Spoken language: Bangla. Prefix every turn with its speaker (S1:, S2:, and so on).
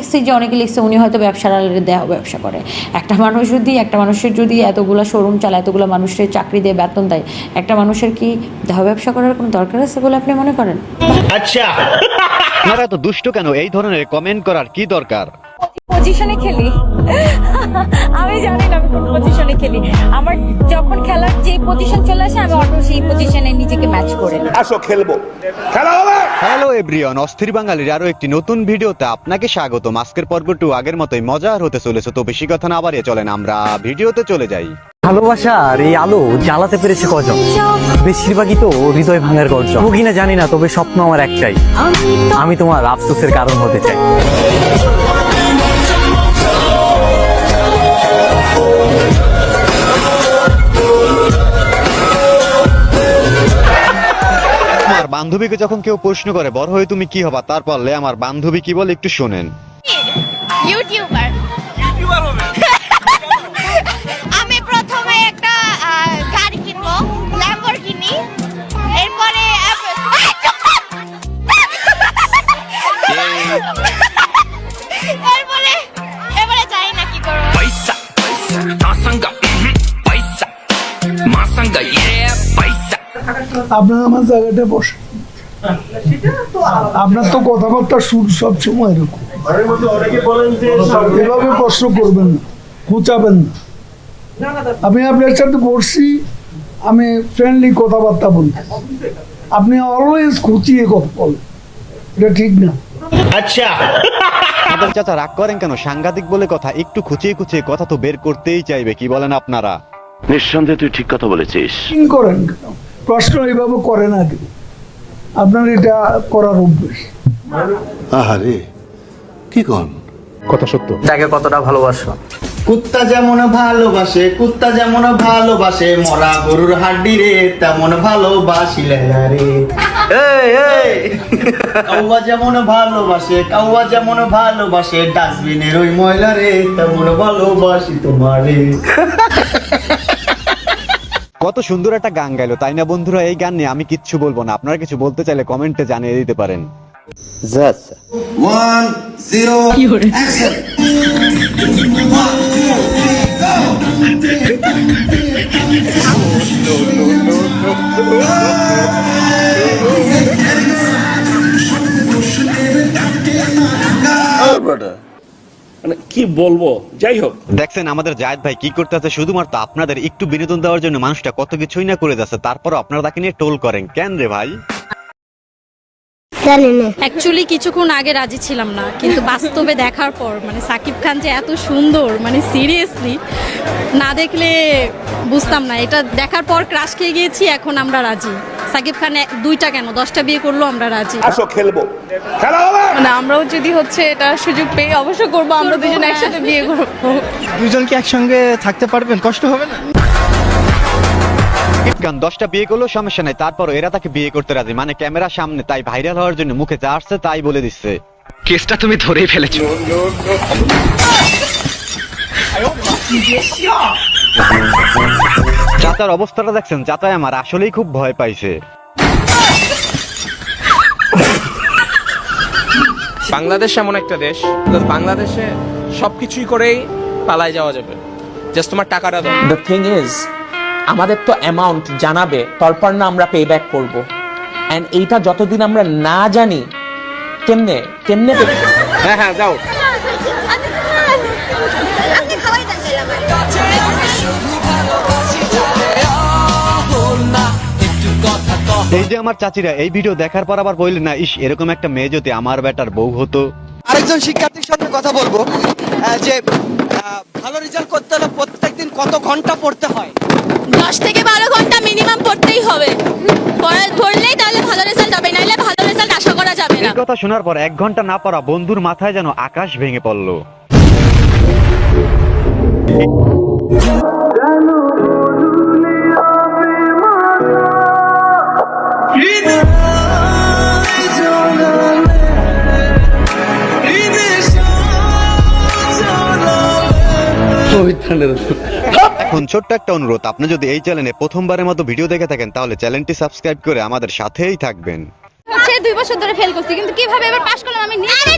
S1: দেখছি যে অনেকে লিখছে উনি হয়তো ব্যবসার আড়ালে দেহ ব্যবসা করে। একটা মানুষ যদি একটা মানুষের যদি এতগুলো শোরুম চালায় এতগুলো মানুষের চাকরি দিয়ে বেতন দেয় একটা মানুষের কি দেহ ব্যবসা করার কোনো দরকার আছে বলে আপনি মনে করেন? আচ্ছা।
S2: আপনারা তো দুষ্ট কেন? এই ধরনের কমেন্ট করার কি দরকার?
S3: পজিশনে খেলি। আমি জানি না আমি কোন পজিশনে খেলি। আমার যখন খেলার যে পজিশন চলে আসে আমি অটো সেই পজিশনে নিজেকে ম্যাচ করে নিই।
S4: আসো খেলব। খেলা হবে!
S2: হ্যালো এভরিওয়ান অস্থির বাঙালির আরও একটি নতুন ভিডিওতে আপনাকে স্বাগত আজকের পর্ব টু আগের মতোই মজার হতে চলেছে তো বেশি কথা না বাড়িয়ে চলেন আমরা ভিডিওতে চলে যাই।
S5: ভালোবাসার এই আলো জ্বালাতে পেরেছে কজন? বেশিরভাগই তো হৃদয় ভাঙার গর্জন। কিনা জানি না তবে স্বপ্ন আমার একটাই। আমি তোমার আফসোসের কারণ হতে চাই।
S2: বান্ধবীকে যখন কেউ প্রশ্ন করে বড় হয়ে তুমি কি হবা? তারপর লে আমার বান্ধবী কি বলে একটু শোনেন।
S6: ইউটিউবার। আমি প্রথমে একটা গাড়ি কিনবো ল্যাম্বরগিনি এরপরে এবারে না কি করব.
S7: আপনার আমার জায়গাটা বসে আপনার তো কথাবার্তা সুর সব সময় এরকম। এভাবে প্রশ্ন করবেন না খুঁচাবেন না। আমি আপনার সাথে বসছি আমি ফ্রেন্ডলি কথাবার্তা বলি আপনি অলওয়েজ খুঁচিয়ে কথা বলেন। এটা ঠিক না।
S2: আমাদের চাচা রাগ করেন কেন? সাংঘাতিক বলে কথা একটু খুঁচিয়ে খুঁচিয়ে কথা তো বের করতেই চাইবে কি বলেন আপনারা?
S4: নিঃসন্দেহে তুই ঠিক কথা বলেছিস।
S7: করেন প্রশ্ন এইভাবে করে না কেন আপনার এটা করার অভ্যেস।
S8: আহারে কি কন?
S5: তাকে কতটা ভালোবাসো?
S9: কুত্তা যেমন ভালোবাসে কুত্তা যেমন ভালোবাসে মরা গরুর হাড্ডি রে তেমন ভালোবাসিলে না রে। কাউয়া যেমন ভালোবাসে কাউয়া যেমন ভালোবাসে ডাস্টবিনের ওই ময়লা রে তেমন ভালোবাসি তোমারে।
S2: কত সুন্দর একটা গান গাইলো তাই না বন্ধুরা এই গান নিয়ে আমি কিচ্ছু বলব না আপনারা কিছু বলতে চাইলে কমেন্টে জানিয়ে দিতে পারেন
S4: মানে কি বলব? যাই হোক।
S2: দেখছেন আমাদের জায়দ ভাই কি করতে আছে? শুধুমাত্র আপনাদের একটু বিনোদন দেওয়ার জন্য মানুষটা কত কিছুই না করে যাচ্ছে, তারপরও আপনারা তাকে নিয়ে টোল করেন। কেন রে ভাই?
S3: অ্যাকচুয়ালি কিছুক্ষণ আগে রাজি ছিলাম না কিন্তু বাস্তবে দেখার পর মানে সাকিব খান যে এত সুন্দর মানে সিরিয়াসলি না দেখলে বুঝতাম না। এটা দেখার পর ক্রাশ খেয়ে গিয়েছি এখন আমরা রাজি। সাকিব খান দুইটা কেন? দশটা বিয়ে করল আমরা রাজি।
S4: আসো খেলব। খেলা হবে?
S3: মানে আমরাও যদি হচ্ছে এটা সুযোগ পেয়ে অবশ্য করব আমরা দুজন একসাথে বিয়ে করব।
S5: দুজন কি একসঙ্গে থাকতে পারবেন? কষ্ট হবে না?
S2: কারণ দশটা বিয়ে করলেও সমস্যা নাই তারপরও এরা তাকে বিয়ে করতে রাজি। মানে ক্যামেরার সামনে তাই ভাইরাল হওয়ার জন্য মুখে যা আসছে তাই বলে দিচ্ছে। কেসটা তুমি ধরেই ফেলেছো। চাচার অবস্থাটা দেখছেন চাচাই আমার আসলেই খুব ভয় পাইছে।
S10: বাংলাদেশ এমন একটা দেশ বাংলাদেশে সবকিছুই করেই পালায় যাওয়া যাবে। জাস্ট তোমার টাকাটা দাও। দ্য থিং ইজ আমাদের তো অ্যামাউন্ট জানাবে তারপর না আমরা পে ব্যাক করব। অ্যান্ড এইটা যতদিন আমরা না জানি কেমনে কেমনে হ্যাঁ হ্যাঁ যাও।
S2: এই যে আমার চাচিরা এই ভিডিও দেখার পর আবার বললেন না ইস এরকম একটা মেয়ে যদি আমার বেটার বউ হতো
S9: আরেকজন শিক্ষার্থীর সঙ্গে কথা বলব। যে ভালো রেজাল্ট করতে হলে প্রত্যেকদিন কত ঘণ্টা পড়তে হয়?
S6: দশ থেকে বারো ঘণ্টা মিনিমাম পড়তেই হবে। পড়া- পড়লেই তাহলে ভালো রেজাল্ট হবে নাহলে ভালো রেজাল্ট আশা করা যাবে না।
S2: কথা শোনার পর এক ঘণ্টা না পড়া বন্ধুর মাথায় যেন আকাশ ভেঙে পড়ল। এখন ছোট্ট একটা অনুরোধ আপনি যদি এই চ্যানেলে প্রথমবারের মতো ভিডিও দেখে থাকেন তাহলে চ্যানেলটি সাবস্ক্রাইব করে আমাদের সাথেই থাকবেন
S6: সে দুই বছর ধরে ফেল করছি কিন্তু কীভাবে এবার পাস করলাম আমি নিজে